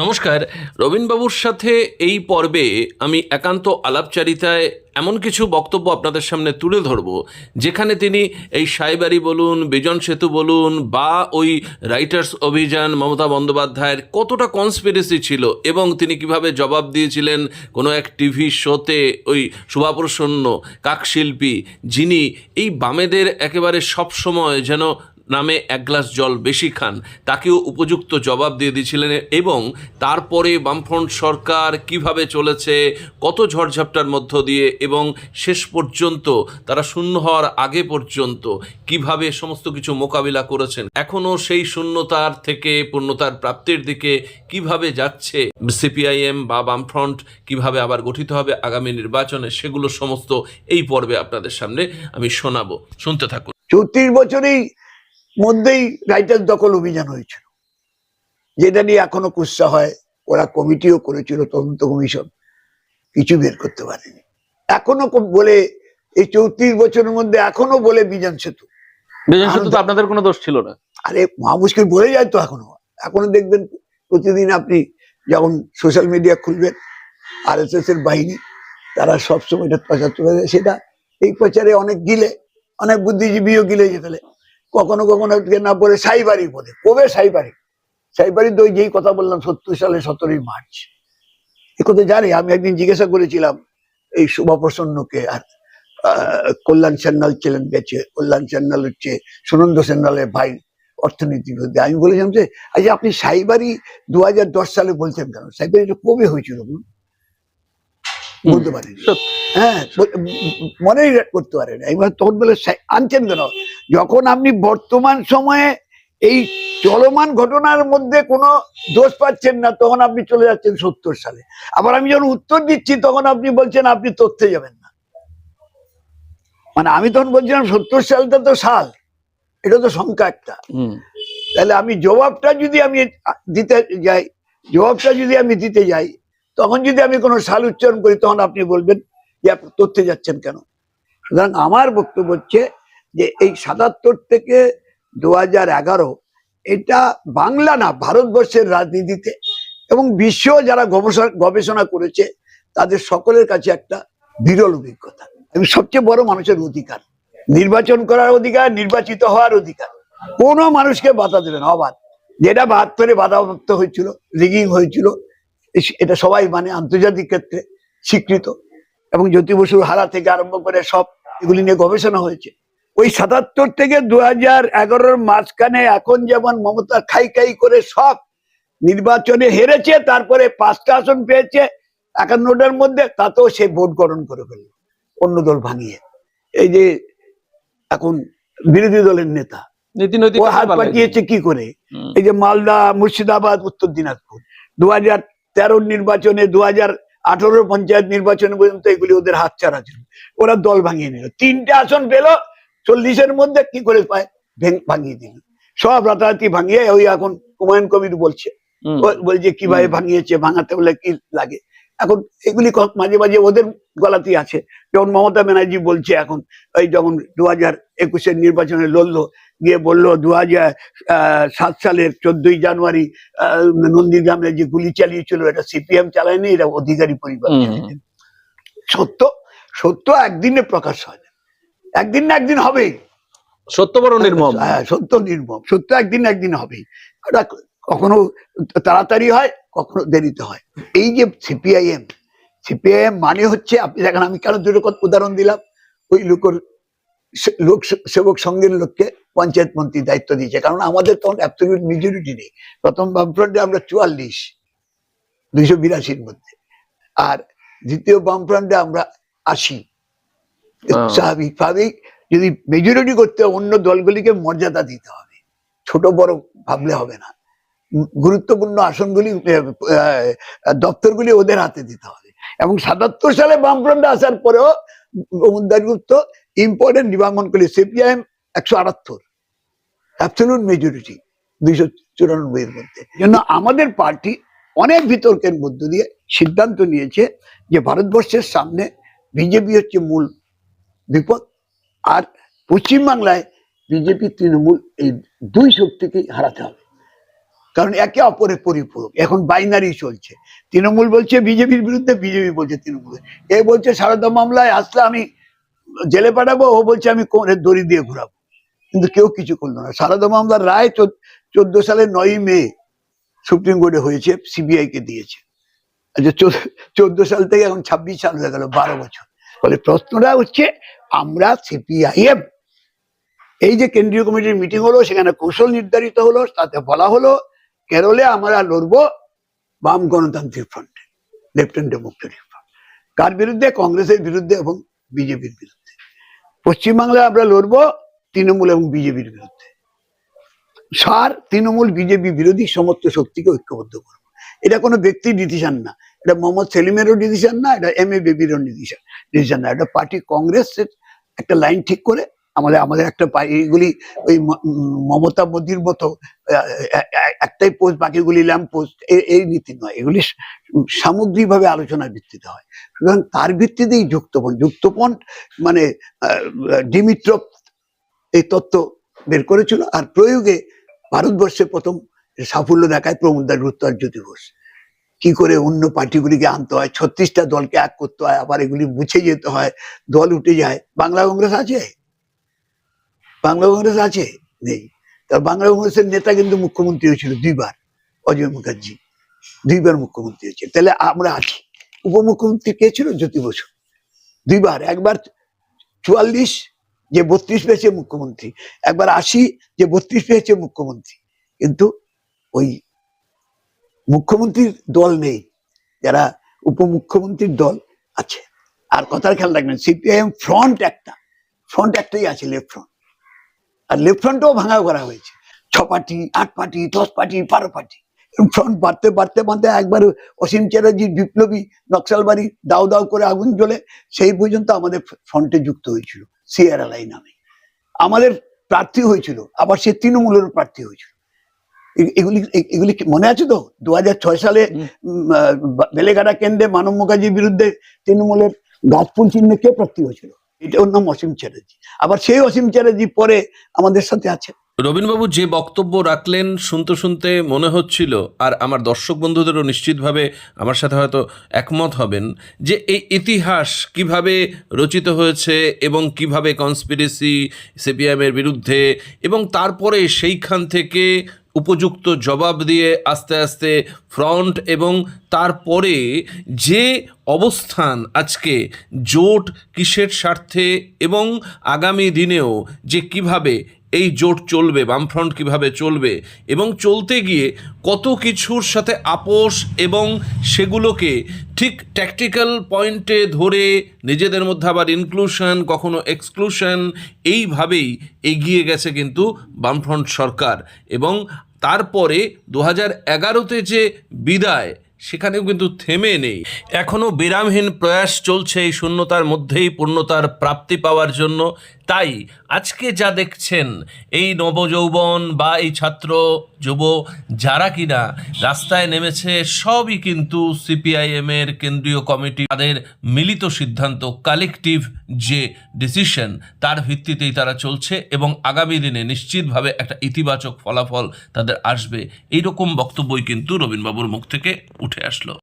নমস্কার। রবীনবাবুর সাথে এই পর্বে আমি একান্ত আলাপচারিতায় এমন কিছু বক্তব্য আপনাদের সামনে তুলে ধরব, যেখানে তিনি এই সাইবারি বলুন, বিজন সেতু বলুন, বা ওই রাইটার্স অভিযান মমতা বন্দ্যোপাধ্যায়ের কতটা কনস্পিরেসি ছিল এবং তিনি কীভাবে জবাব দিয়েছিলেন কোনো এক টিভি শোতে ওই শুভাপ্রসন্ন কাকশিল্পী, যিনি এই বামেদের একেবারে সবসময় যেন নামে এক গ্লাস জল বেশি খান। তাকেও উপযুক্ত জবাব দিয়ে দিয়েছিলেন এবং তারপরে বামফ্রন্ট সরকার কীভাবে চলেছে, কত ঝড়ঝাপটার মধ্য দিয়ে এবং শেষ পর্যন্ত তারা শূন্য হওয়ার আগে পর্যন্ত কীভাবে সমস্ত কিছু মোকাবিলা করেছেন এখনও সেই শূন্যতার থেকে পূর্ণতার প্রাপ্তির দিকে কীভাবে যাচ্ছে, সিপিআইএম বা বামফ্রন্ট কীভাবে আবার গঠিত হবে আগামী নির্বাচনে, সেগুলো সমস্ত এই পর্বে আপনাদের সামনে আমি শোনাবো। শুনতে থাকুন। চৌত্রিশ বছরেই মধ্যেই রাইটার্স দখল অভিযান হয়েছিল। যেটা নিয়ে এখনও কুৎসা হয় ওরা কমিটিও করেছিল তদন্ত কমিশন। কিছু বের করতে পারেনি। এখনও বলে এই চৌত্রিশ বছরের মধ্যে এখনও বলে বিজন সেতু। বিজন সেতু তো আপনাদের কোনো দোষ ছিল না। আরে মহা মুশকিল বলে যায় তো এখনও। এখনও দেখবেন প্রতিদিন আপনি যখন সোশ্যাল মিডিয়া খুলবেন আর এস এস এর বাহিনী তারা সবসময় এটা প্রচার করে যায় সেটা এই প্রচারে অনেক গিলে অনেক বুদ্ধিজীবীও গিলে যে ফেলে কখনো কখনো না বলে সাইবারি বলে। কবে সাইবারি? সাইবারি ওই যেই কথা বললাম সত্তর সালে সতেরোই মার্চ। এ কথা জানি আমি একদিন জিজ্ঞাসা করেছিলাম এই শুভা প্রসন্নকে আর কল্যাণ সান্যাল ছিলেন গেছে কল্যাণ সান্যাল হচ্ছে সুনন্দ সান্যালের ভাই অর্থনীতিবিদ আমি বলেছিলাম যে আচ্ছা আপনি সাইবারি দু সালে বলছেন কেন? সাইবারিটা কবে হয়েছিল? বলতে পারেন। হ্যাঁ মনেই করতে পারেন এবার তখন বলে আনছেন কেন? যখন আপনি বর্তমান সময়ে এই চলমান ঘটনার মধ্যে কোনো দোষ পাচ্ছেন না তখন আপনি চলে যাচ্ছেন সত্তর সালে। আবার আমি যখন উত্তর দিচ্ছি তখন আপনি বলছেন আপনি তথ্যে যাবেন না। মানে আমি তখন বলছিলাম সত্তর সালটা তো সাল। এটা তো সংখ্যা একটা। তাহলে আমি জবাবটা যদি আমি দিতে যাই জবাবটা যদি আমি দিতে যাই তখন যদি আমি কোনো সাল উচ্চারণ করি তখন আপনি বলবেন যে আপনি তথ্যে যাচ্ছেন কেন? সুতরাং আমার বক্তব্য হচ্ছে যে এই সাতাত্তর থেকে দু এটা বাংলা না, ভারতবর্ষের রাজনীতিতে। এবং বিশ্ব যারা গবেষণা করেছে, তাদের সকলের কাছে একটা বিরল অভিজ্ঞতা। এবং সবচেয়ে বড় মানুষের অধিকার। নির্বাচন করার অধিকার, নির্বাচিত হওয়ার অধিকার। কোনো মানুষকে বাধা দেবে না। অবাধ। যেটা বাহাত্তরে বাধাপ্রাপ্ত হয়েছিল, রিগিং হয়েছিল এটা সবাই মানে আন্তর্জাতিক ক্ষেত্রে স্বীকৃত। এবং জ্যোতি বসুর হারা থেকে আরম্ভ করে সব এগুলি নিয়ে গবেষণা হয়েছে। ওই সাতাত্তর থেকে দু হাজার এগারোর মাঝখানে এখন যেমন মমতা খাই খাই করে সব নির্বাচনে হেরেছে তারপরে পাঁচটা আসন পেয়েছে একান্নটার মধ্যে তাতেও সে ভোট গঠন করে ফেলল অন্য দল ভাঙিয়ে। এই যে এখন বিরোধী দলের নেতা ও হাত পাঠিয়েছে কি করে? এই যে মালদা মুর্শিদাবাদ উত্তর দিনাজপুর দু হাজার তেরোর নির্বাচনে দু হাজার আঠারো পঞ্চায়েত নির্বাচনে পর্যন্ত এগুলি ওদের হাত ছাড়া ছিল। ওরা দল ভাঙিয়ে নিল। তিনটে আসন পেল চল্লিশের মধ্যে কি করে পায়? ভেঙ- ভাঙিয়ে দিল। সব রাতারাতি ভাঙিয়ে ওই এখন হুমায়ুন কবির বলছে। বলছে কীভাবে ভাঙিয়েছে? ভাঙাতে বলে কি লাগে? এখন এগুলি মাঝে মাঝে ওদের গলাতেই আছে। যেমন মমতা ব্যানার্জি বলছে এখন ওই যখন দু হাজার একুশের নির্বাচনে লড়লো গিয়ে বলল দু হাজার সাত সালের চোদ্দই জানুয়ারি আহ, নন্দীগ্রামে যে গুলি চালিয়েছিল এটা সিপিএম চালায়নি এটা অধিকারী পরিবার সত্য সত্য একদিনে প্রকাশ হয় একদিন না একদিন হবেই। সত্য বড় নির্মম। হ্যাঁ সত্য নির্মম। সত্য একদিন না একদিন হবেই। ওটা কখনো তাড়াতাড়ি হয় কখনো দেরিতে হয়। এই যে সিপিআইএম সিপিআইএম মানে হচ্ছে আপনি দেখেন আমি কেন দুটো উদাহরণ দিলাম। ওই লোকের লোক সেবক সংঘের লোককে পঞ্চায়েত মন্ত্রী দায়িত্ব দিয়েছে। কারণ আমাদের তখন অ্যাবসলিউট মেজরিটি নেই। প্রথম বামফ্রন্টে আমরা চুয়াল্লিশ দুইশো বিরাশির মধ্যে। আর দ্বিতীয় বামফ্রন্টে আমরা আশি। হ্যাঁ। স্বাভাবিকভাবেই যদি মেজরিটি করতে অন্য দলগুলিকে মর্যাদা দিতে হবে। ছোট বড় ভাবলে হবে না। গুরুত্বপূর্ণ আসনগুলি দপ্তরগুলি ওদের হাতে দিতে হবে। এবং সাতাত্তর সালে বামফ্রন্টে আসার পরেও প্রমোদার গুপ্ত ইম্পর্টেন্ট নিবাঙ্গন করলে সিপিআইএম একশো আটাত্তর। অ্যাবসলিউট মেজরিটি দুইশো চুরানব্বই এর মধ্যে। জন্য আমাদের পার্টি অনেক বিতর্কের মধ্য দিয়ে সিদ্ধান্ত নিয়েছে যে ভারতবর্ষের সামনে বিজেপি হচ্ছে মূল বিপদ আর পশ্চিমবাংলায় বিজেপি, তৃণমূল এই দুই শক্তিকেই হারাতে হবে। কারণ একে অপরের পরিপূরক। এখন বাইনারি চলছে। তৃণমূল বলছে বিজেপির বিরুদ্ধে, বিজেপি বলছে তৃণমূল। এ বলছে, সারদা মামলায় আসলে আমি জেলে পাঠাবো, ও বলছে, আমি কোমরের দড়ি দিয়ে ঘুরাবো। কিন্তু কেউ কিছু করল না। সারদা মামলার রায় চোদ্দ সালের নয়ই মে সুপ্রিম কোর্টে হয়েছে সিবিআই কে দিয়েছে। আচ্ছা চোদ্দ সাল থেকে এখন ছাব্বিশ সাল হয়ে গেল, বারো বছর। ফলে প্রশ্নটা হচ্ছে আমরা সিপিআইএম এই যে কেন্দ্রীয় কমিটির মিটিং হলো, সেখানে কৌশল নির্ধারিত হলো, তাতে বলা হলো, কেরলে আমরা লড়বো বাম গণতান্ত্রিক ফ্রন্টে লেফটেন্ট ডেমোক্রেটিক ফ্রন্ট কার বিরুদ্ধে? কংগ্রেসের বিরুদ্ধে এবং বিজেপির বিরুদ্ধে। পশ্চিমবাংলায় আমরা লড়বো তৃণমূল এবং বিজেপির বিরুদ্ধে। সার, তৃণমূল, বিজেপি বিরোধী সমস্ত শক্তিকে ঐক্যবদ্ধ করব। এটা কোনো ব্যক্তির ডিসিশন না। এটা মোহাম্মদ সেলিমেরও ডিসিশন না, এটা এম এ বেবিরও ডিসিশন ডিসিশন না। এটা পার্টি কংগ্রেসের একটা লাইন ঠিক করে আমাদের আমাদের একটা এইগুলি ওই মমতা মোদির মতো একটাই পোস্ট বাকিগুলি ল্যাম্প পোস্ট এই নীতি নয়। এগুলি সামগ্রিকভাবে আলোচনার ভিত্তিতে হয়। সুতরাং তার ভিত্তিতেই যুক্তপণ যুক্তপণ মানে ডিমিট্রপ এই তত্ত্ব বের করেছিল। আর প্রয়োগে ভারতবর্ষে প্রথম সাফল্য দেখায় প্রমোদার গুরুত্ব আর জ্যোতি ঘোষ। কি করে অন্য পার্টিগুলিকে আনতে হয়? ছত্রিশটা দলকে এক করতে হয়, আবার এগুলি মুছে যেতে হয়, দল উঠে যায়। বাংলা কংগ্রেস আছে? বাংলা কংগ্রেস আছে? নেই। তার বাংলা কংগ্রেসের নেতা কিন্তু মুখ্যমন্ত্রী হয়েছিল দুইবার, অজয় মুখার্জি। দুইবার মুখ্যমন্ত্রী হয়েছে তাহলে আমরা আছি। উপমুখ্যমন্ত্রী কে ছিল? জ্যোতি বসু। দুইবার। একবার চুয়াল্লিশ, যে বত্রিশ পেয়েছে মুখ্যমন্ত্রী। একবার আশি, যে বত্রিশ পেয়েছে মুখ্যমন্ত্রী। কিন্তু ওই মুখ্যমন্ত্রীর দল নেই, যারা উপমুখ্যমন্ত্রীর দল আছে। আর কথার খেয়াল রাখবেন, সিপিআইএম ফ্রন্ট একটা ফ্রন্ট একটাই আছে লেফট ফ্রন্ট আর লেফট ফ্রন্টও ভাঙা করা হয়েছে। ছ পার্টি, আট পার্টি, দশ পার্টি, বারো পার্টি। ফ্রন্ট বাড়তে বাড়তে বাড়তে একবার অসীম চ্যাটার্জির বিপ্লবী নকশালবাড়ি দাও দাও করে আগুন জ্বলে, সেই পর্যন্ত আমাদের ফ্রন্টে যুক্ত হয়েছিল সিআরএলআই নামে। আমাদের প্রার্থী হয়েছিল, আবার সে তৃণমূলের প্রার্থী হয়েছিল। এগুলি এগুলি কি মনে আছে তো? দু ছয় সালে বেলেঘাটা কেন্দ্রে মানব মুখার্জির বিরুদ্ধে তৃণমূলের গাছফুল চিহ্নে কে প্রার্থী হয়েছিল? এটা ওর নাম অসীম চ্যাটার্জি। আবার সেই অসীম চ্যাটার্জি পরে আমাদের সাথে আছে। রবীন্দ্রবাবু যে বক্তব্য রাখলেন শুনতে শুনতে মনে হচ্ছিল আর আমার দর্শক বন্ধুদেরও নিশ্চিতভাবে আমার সাথে হয়তো একমত হবেন যে এই ইতিহাস কীভাবে রচিত হয়েছে এবং কীভাবে কনস্পিরেসি সিপিএমের বিরুদ্ধে এবং তারপরে সেইখান থেকে উপযুক্ত জবাব দিয়ে আস্তে আস্তে ফ্রন্ট এবং তারপরে যে অবস্থান আজকে, জোট কিসের স্বার্থে এবং আগামী দিনেও যে কীভাবে এই জোট চলবে, বামফ্রন্ট কীভাবে চলবে এবং চলতে গিয়ে কত কিছুর সাথে আপোষ এবং সেগুলোকে ঠিক ট্যাকটিক্যাল পয়েন্টে ধরে নিজেদের মধ্যে আবার ইনক্লুশন কখনো এক্সক্লুশন এইভাবেই এগিয়ে গেছে কিন্তু বামফ্রন্ট সরকার এবং তারপরে দু হাজার এগারোতে যে বিদায়, সেখানেও কিন্তু থেমে নেই। এখনও বিরামহীন প্রয়াস চলছে এই শূন্যতার মধ্যেই, পূর্ণতার প্রাপ্তি পাওয়ার জন্য। তাই আজকে যা দেখছেন, এই নবযৌবন বা এই ছাত্র যুব যারা কিনা রাস্তায় নেমেছে, সবই কিন্তু সিপিআইএমের কেন্দ্রীয় কমিটি, তাদের মিলিত সিদ্ধান্ত কালেকটিভ যে ডিসিশন তার ভিত্তিতেই তারা চলছে এবং আগামী দিনে নিশ্চিতভাবে একটা ইতিবাচক ফলাফল তাদের আসবে। এইরকম বক্তব্যই কিন্তু রবীন্দ্রবাবুর মুখ থেকে উঠে আসলো।